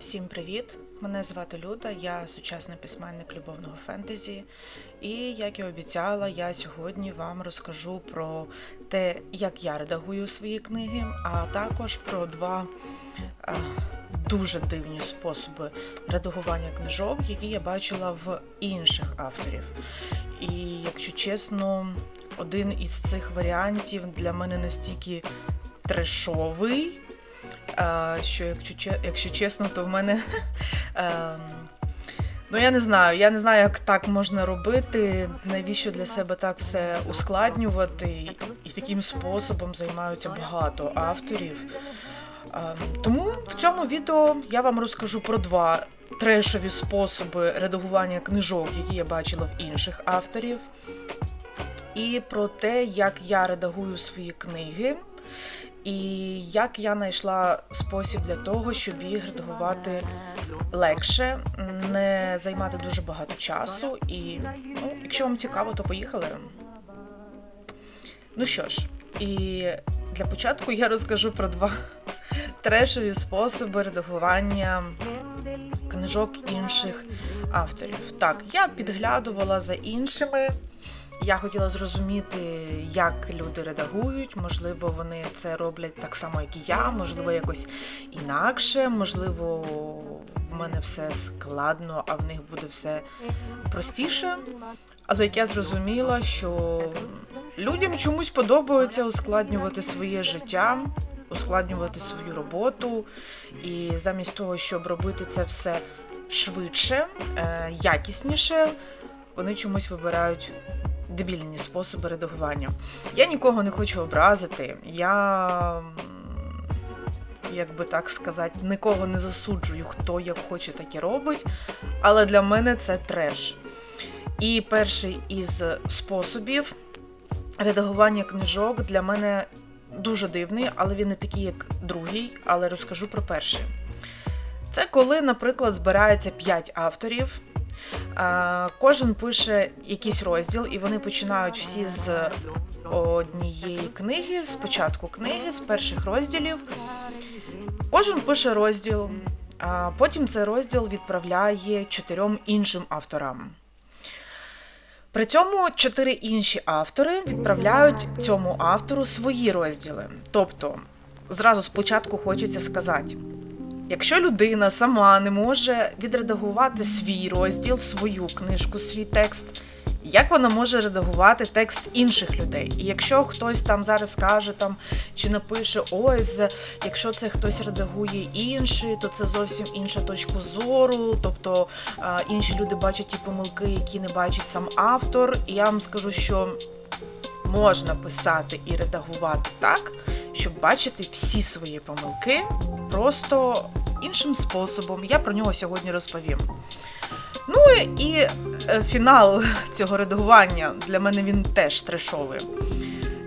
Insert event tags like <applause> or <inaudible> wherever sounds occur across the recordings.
Всім привіт! Мене звати Люда, я сучасний письменник любовного фентезі. І як і обіцяла, я сьогодні вам розкажу про те, як я редагую свої книги, а також про два е, дуже дивні способи редагування книжок, які я бачила в інших авторів. І якщо чесно, один із цих варіантів для мене настільки трешовий. Що якщо, якщо чесно, то в мене. <laughs> ем, Ну, я не знаю, я не знаю, як так можна робити, навіщо для себе так все ускладнювати, і таким способом займаються багато авторів. Ем, Тому в цьому відео я вам розкажу про два трешові способи редагування книжок, які я бачила в інших авторів, і про те, як я редагую свої книги. І як я знайшла спосіб для того, щоб їх редагувати легше, не займати дуже багато часу. І ну, якщо вам цікаво, то поїхали. Ну що ж, і для початку я розкажу про два трешові способи редагування книжок інших авторів. Так, я підглядувала за іншими. Я хотіла зрозуміти, як люди редагують. Можливо, вони це роблять так само, як і я, можливо, якось інакше, можливо, в мене все складно, а в них буде все простіше. Але як я зрозуміла, що людям чомусь подобається ускладнювати своє життя, ускладнювати свою роботу, і замість того, щоб робити це все швидше, е, якісніше, вони чомусь вибирають дебільні способи редагування. Я нікого не хочу образити. Я, як би так сказати, нікого не засуджую, хто як хоче, так і робить. Але для мене це треш. І перший із способів редагування книжок для мене дуже дивний, але він не такий, як другий, але розкажу про перший. Це коли, наприклад, збирається 5 авторів. Е, Кожен пише якийсь розділ, і вони починають всі з однієї книги, з початку книги, з перших розділів. Кожен пише розділ, а потім цей розділ відправляє чотирьом іншим авторам. При цьому чотири інші автори відправляють цьому автору свої розділи. Тобто, зразу спочатку хочеться сказати. Якщо людина сама не може відредагувати свій розділ, свою книжку, свій текст, як вона може редагувати текст інших людей? І якщо хтось там зараз каже там чи напише ось, якщо це хтось редагує інший, то це зовсім інша точка зору. Тобто інші люди бачать ті помилки, які не бачить сам автор. І я вам скажу, що можна писати і редагувати так, щоб бачити всі свої помилки просто іншим способом. Я про нього сьогодні розповім. Ну і е, фінал цього редагування для мене він теж трешовий.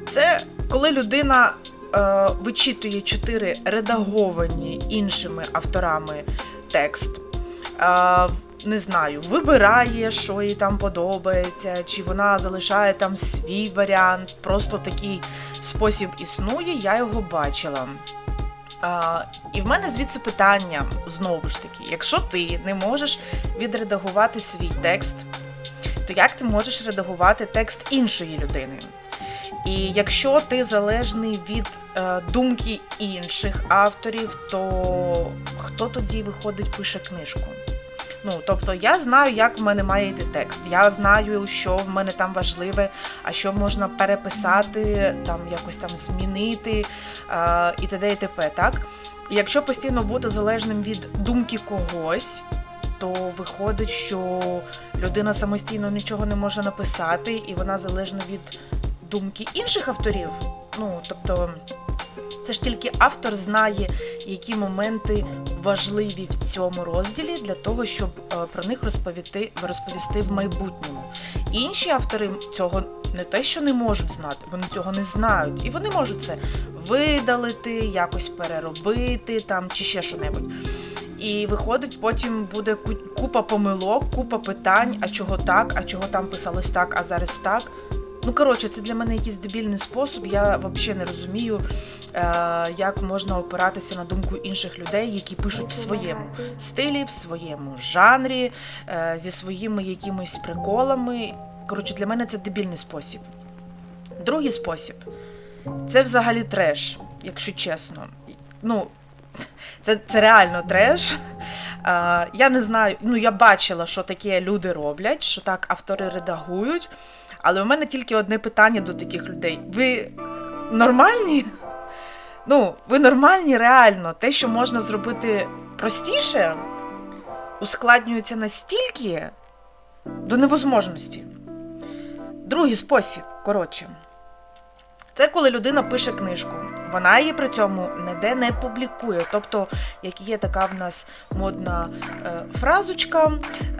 Це коли людина е, вичитує чотири редаговані іншими авторами текст. Е, не знаю, вибирає, що їй там подобається, чи вона залишає там свій варіант. Просто такий спосіб існує, я його бачила. А, і в мене звідси питання знову ж таки: якщо ти не можеш відредагувати свій текст, то як ти можеш редагувати текст іншої людини? І якщо ти залежний від е, думки інших авторів, то хто тоді виходить, пише книжку? Ну, тобто я знаю, як в мене має йти текст. Я знаю, що в мене там важливе, а що можна переписати, там якось там змінити е, і т.д. і т.п. Так? І якщо постійно бути залежним від думки когось, то виходить, що людина самостійно нічого не може написати, і вона залежна від думки інших авторів. Ну, тобто, це ж тільки автор знає, які моменти важливі в цьому розділі для того, щоб е, про них розповісти, розповісти в майбутньому. Інші автори цього не те, що не можуть знати, вони цього не знають. І вони можуть це видалити, якось переробити там чи ще що-небудь. І виходить, потім буде купа помилок, купа питань, а чого так, а чого там писалось так, а зараз так. Ну, коротше, це для мене якийсь дебільний спосіб. Я взагалі не розумію, е, як можна опиратися на думку інших людей, які пишуть в своєму стилі, в своєму жанрі, е, зі своїми якимись приколами. Коротше, для мене це дебільний спосіб. Другий спосіб це взагалі треш, якщо чесно. Ну, <laughs> це, це реально треш. Е, я не знаю, ну я бачила, що таке люди роблять, що так автори редагують. Але у мене тільки одне питання до таких людей. Ви нормальні? Ну, ви нормальні реально. Те, що можна зробити простіше, ускладнюється настільки до невозможності. Другий спосіб, коротше, це коли людина пише книжку. Вона її при цьому ніде не публікує. Тобто, як є така в нас модна е, фразочка,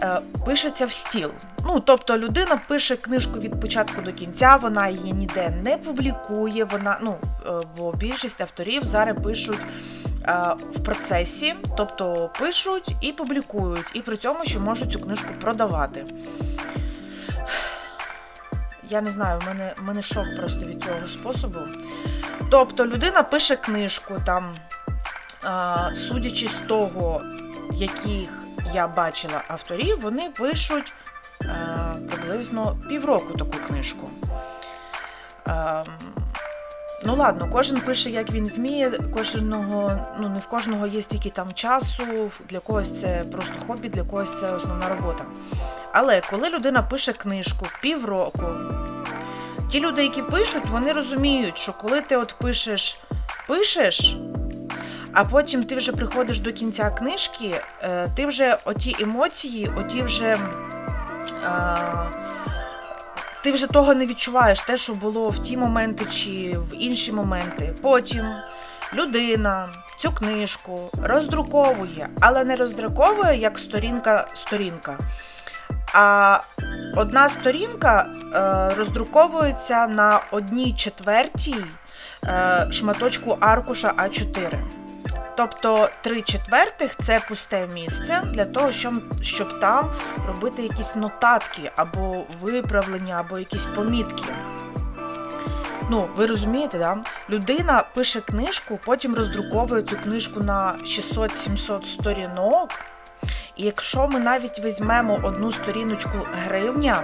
е, пишеться в стіл. Ну, тобто, людина пише книжку від початку до кінця, вона її ніде не публікує. Вона, ну, е, бо більшість авторів зараз пишуть в процесі, тобто пишуть і публікують, і при цьому ще можуть цю книжку продавати. Я не знаю, в мене, в мене шок просто від цього способу. Тобто людина пише книжку, там, судячи з того, яких я бачила авторів, вони пишуть а, приблизно півроку таку книжку. А, ну ладно, кожен пише, як він вміє, кожного, ну не в кожного є стільки там часу, для когось це просто хобі, для когось це основна робота. Але коли людина пише книжку півроку, ті люди, які пишуть, вони розуміють, що коли ти от пишеш, пишеш, а потім ти вже приходиш до кінця книжки, е, ти вже оті емоції, оті вже. Ти вже того не відчуваєш, те, що було в ті моменти чи в інші моменти. Потім людина цю книжку роздруковує, але не роздруковує як сторінка-сторінка. А одна сторінка е, роздруковується на одній четвертій е, шматочку аркуша А4. Тобто три четвертих це пусте місце для того, щоб, щоб там робити якісь нотатки або виправлення, або якісь помітки. Ну, ви розумієте, да? Людина пише книжку, потім роздруковує цю книжку на 600-700 сторінок. І якщо ми навіть візьмемо одну сторіночку гривня,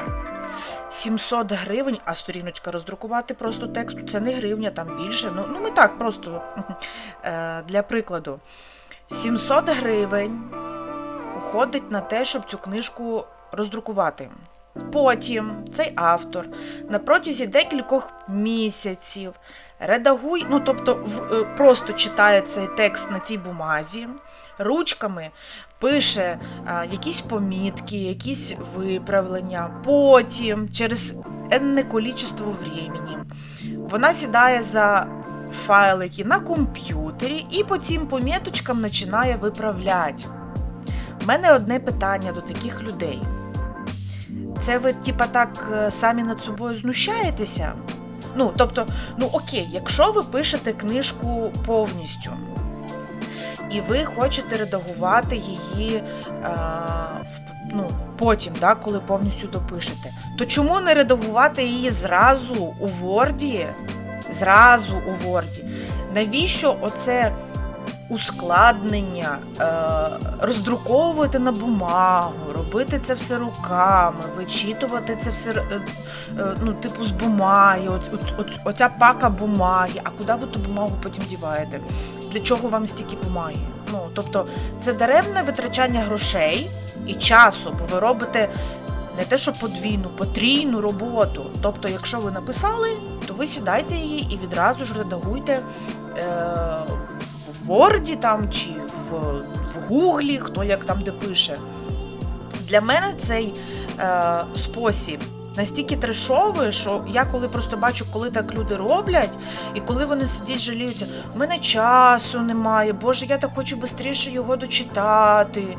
700 гривень, а сторіночка роздрукувати просто тексту, це не гривня, там більше. Ну, ну ми так просто е, для прикладу. 700 гривень уходить на те, щоб цю книжку роздрукувати. Потім цей автор на протязі декількох місяців редагує, ну тобто е, просто читає цей текст на цій бумазі, ручками пише а, якісь помітки, якісь виправлення. Потім, через енне количество времени, вона сідає за файлики на комп'ютері і по цим поміточкам починає виправляти. У мене одне питання до таких людей. Це ви, типа, так е, самі над собою знущаєтеся? Ну, тобто, ну окей, якщо ви пишете книжку повністю, і ви хочете редагувати її е, ну, потім, да, коли повністю допишете, то чому не редагувати її зразу у Word? Зразу у Word? Навіщо оце ускладнення, е, роздруковувати на бумагу, робити це все руками, вичитувати це все, е, е, ну, типу, з бумаги, оц, оц, оц, оця пака бумаги, а куди ви ту бумагу потім діваєте? Для чого вам стільки бумаги? Ну, тобто, це даремне витрачання грошей і часу, бо ви робите не те, що подвійну, потрійну роботу. Тобто, якщо ви написали, то ви сідайте її і відразу ж редагуйте е, в Word там чи в, в Гуглі, хто як там де пише. Для мене цей е, спосіб настільки трешовий, що я коли просто бачу, коли так люди роблять, і коли вони сидять, жаліються, у мене часу немає, Боже, я так хочу швидше його дочитати.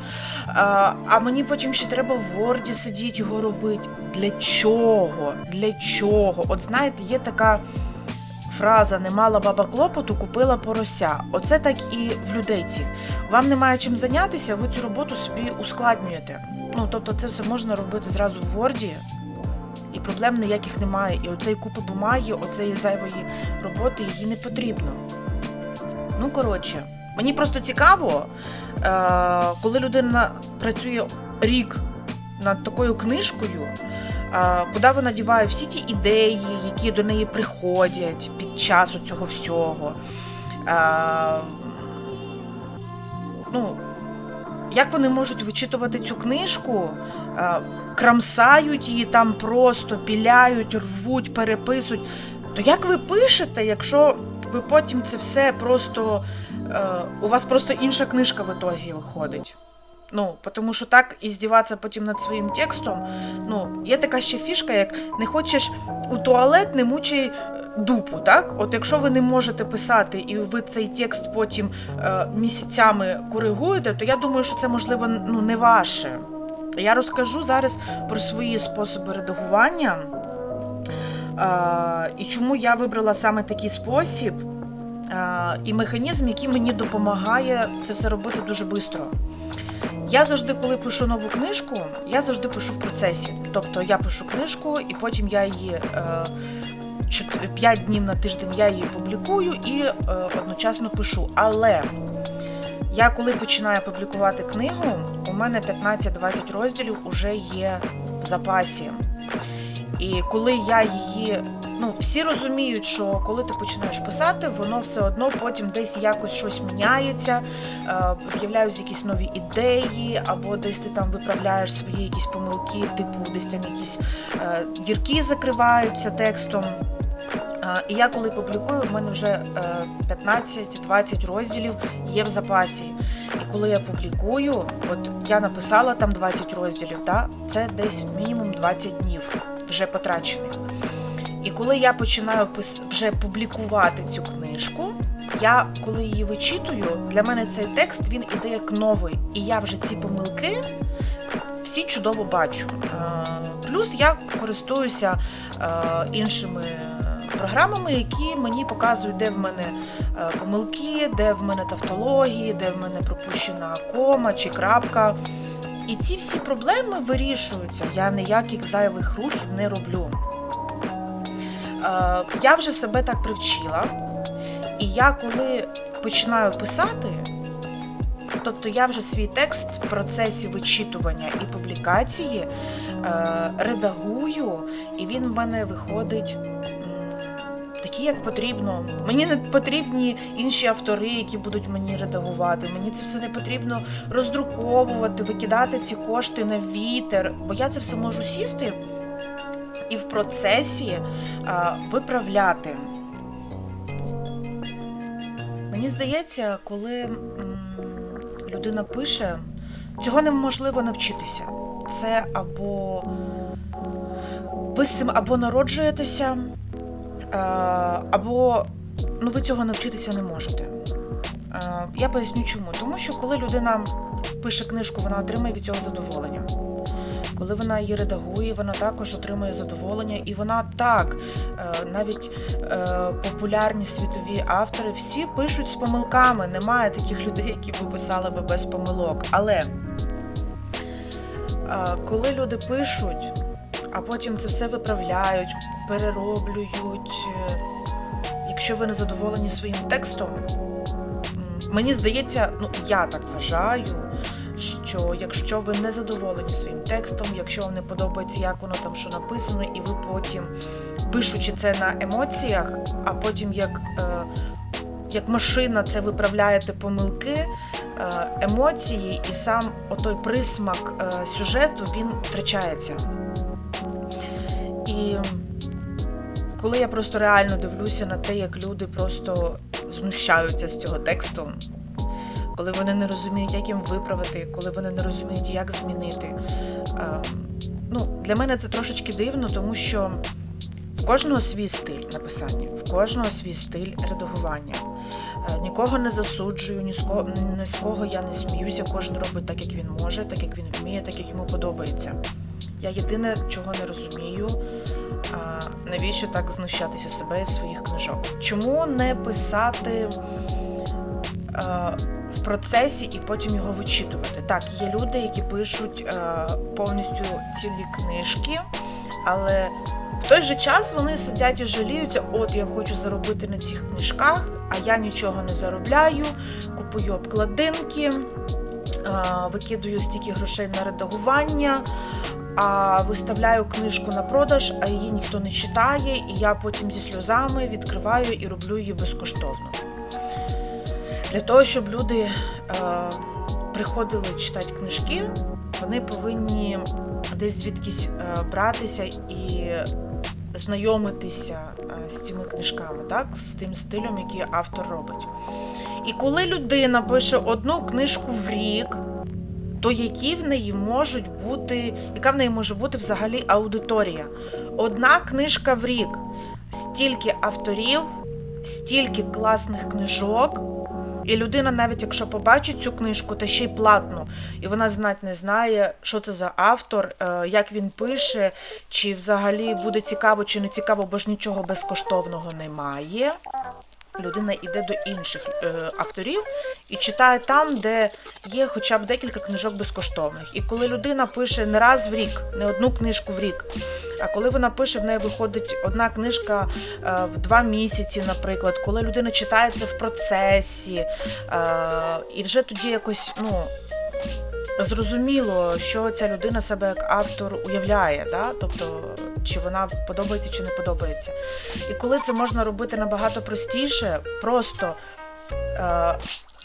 А, мені потім ще треба в Word сидіти його робити. Для чого? Для чого? От знаєте, є така. Фраза не мала баба клопоту, купила порося. Оце так і в людей цих. Вам немає чим зайнятися, ви цю роботу собі ускладнюєте. Ну, тобто, це все можна робити зразу в Word і проблем ніяких немає. І оцеї купи бумаги, оцеї зайвої роботи її не потрібно. Ну, коротше, мені просто цікаво, е, коли людина працює рік над такою книжкою, е, куди вона діває всі ті ідеї, які до неї приходять під час цього всього. Е, ну, як вони можуть вичитувати цю книжку, крамсають її там просто, піляють, рвуть, переписують. То як ви пишете, якщо ви потім це все просто. Е, у вас просто інша книжка в ітогі виходить? Ну, тому що так і здіватися потім над своїм текстом. Ну, є така ще фішка, як не хочеш у туалет, не мучай е, дупу, так? От якщо ви не можете писати і ви цей текст потім е, місяцями коригуєте, то я думаю, що це можливо ну, не ваше. Я розкажу зараз про свої способи редагування е, і чому я вибрала саме такий спосіб е, і механізм, який мені допомагає це все робити дуже швидко. Я завжди, коли пишу нову книжку, я завжди пишу в процесі. Тобто я пишу книжку, і потім я її е, 5 днів на тиждень я її публікую і е, одночасно пишу. Але я коли починаю публікувати книгу, у мене 15-20 розділів вже є в запасі. І коли я її. Ну, всі розуміють, що коли ти починаєш писати, воно все одно потім десь якось щось міняється, е, з'являються якісь нові ідеї, або десь ти там виправляєш свої якісь помилки, типу десь там якісь е, дірки закриваються текстом. Е, І я коли публікую, в мене вже е, 15-20 розділів є в запасі. І коли я публікую, от я написала там 20 розділів, да, це десь мінімум 20 днів вже потрачених. І коли я починаю вже публікувати цю книжку, я коли її вичитую, для мене цей текст він іде як новий. І я вже ці помилки всі чудово бачу. Е, Плюс я користуюся е, іншими програмами, які мені показують, де в мене е, помилки, де в мене тавтології, де в мене пропущена кома чи крапка. І ці всі проблеми вирішуються. Я ніяких зайвих рухів не роблю. Е, Я вже себе так привчила. І я коли починаю писати, тобто я вже свій текст в процесі вичитування і публікації е, редагую, і він в мене виходить м, такий, як потрібно. Мені не потрібні інші автори, які будуть мені редагувати. Мені це все не потрібно роздруковувати, викидати ці кошти на вітер, бо я це все можу сісти і в процесі е, виправляти. Мені здається, коли м, людина пише, цього неможливо навчитися. Це або ви з цим або народжуєтеся, або ну, ви цього навчитися не можете. Е, Я поясню чому. Тому що коли людина пише книжку, вона отримує від цього задоволення. Коли вона її редагує, вона також отримує задоволення, і вона так, е, навіть е, популярні світові автори, всі пишуть з помилками. Немає таких людей, які б писали би без помилок. Але е, коли люди пишуть, а потім це все виправляють, перероблюють, е, якщо ви не задоволені своїм текстом, мені здається, ну я так вважаю що якщо ви не задоволені своїм текстом, якщо вам не подобається, як воно там що написано, і ви потім, пишучи це на емоціях, а потім як, е, як машина це виправляєте помилки, е, емоції і сам отой присмак е, сюжету він втрачається. І коли я просто реально дивлюся на те, як люди просто знущаються з цього тексту, коли вони не розуміють, як їм виправити, коли вони не розуміють, як змінити. Е, Ну, Для мене це трошечки дивно, тому що в кожного свій стиль написання, в кожного свій стиль редагування. Е, Нікого не засуджую, ні з кого, ні з кого я не сміюся, кожен робить так, як він може, так як він вміє, так як йому подобається. Я єдине, чого не розумію, а, навіщо так знущатися себе і своїх книжок. Чому не писати а, в процесі і потім його вичитувати? Так, є люди, які пишуть а, повністю цілі книжки, Але в той же час вони сидять і жаліються, от я хочу заробити на цих книжках, а я нічого не заробляю, купую обкладинки, викидаю стільки грошей на редагування, а виставляю книжку на продаж, а її ніхто не читає, і я потім зі сльозами відкриваю і роблю її безкоштовно. Для того, щоб люди е, приходили читати книжки, вони повинні десь звідкись е, братися і знайомитися е, з цими книжками, так? з тим стилем, який автор робить. І коли людина пише одну книжку в рік, то які в неї можуть бути, яка в неї може бути взагалі аудиторія? Одна книжка в рік, стільки авторів, стільки класних книжок. І людина, навіть якщо побачить цю книжку, та ще й платну, і вона знать не знає, що це за автор, е, як він пише, чи взагалі буде цікаво, чи не цікаво, бо ж нічого безкоштовного немає. Людина йде до інших е, авторів і читає там, де є хоча б декілька книжок безкоштовних. І коли людина пише не раз в рік, не одну книжку в рік, а коли вона пише, в неї виходить одна книжка е, в два місяці, наприклад, коли людина читає це в процесі, е, і вже тоді якось ну, зрозуміло, що ця людина себе як автор уявляє, да? тобто чи вона подобається, чи не подобається. І коли це можна робити набагато простіше, просто. Е,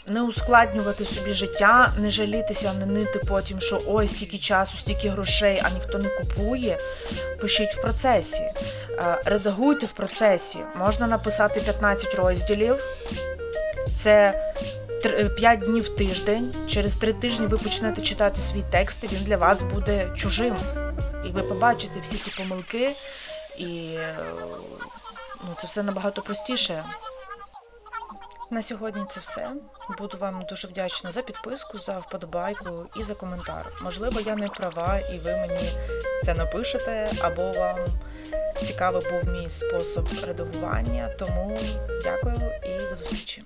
не ускладнювати собі життя, не жалітися, не нити потім, що ой, стільки часу, стільки грошей, а ніхто не купує. Пишіть в процесі, Е, редагуйте в процесі. Можна написати 15 розділів. Це 5 днів в тиждень. Через 3 тижні ви почнете читати свій текст, і він для вас буде чужим. І ви побачите всі ті помилки, і ну, це все набагато простіше. На сьогодні це все. Буду вам дуже вдячна за підписку, за вподобайку і за коментар. Можливо, я не права, і ви мені це напишете, або вам цікавий був мій спосіб редагування. Тому дякую і до зустрічі.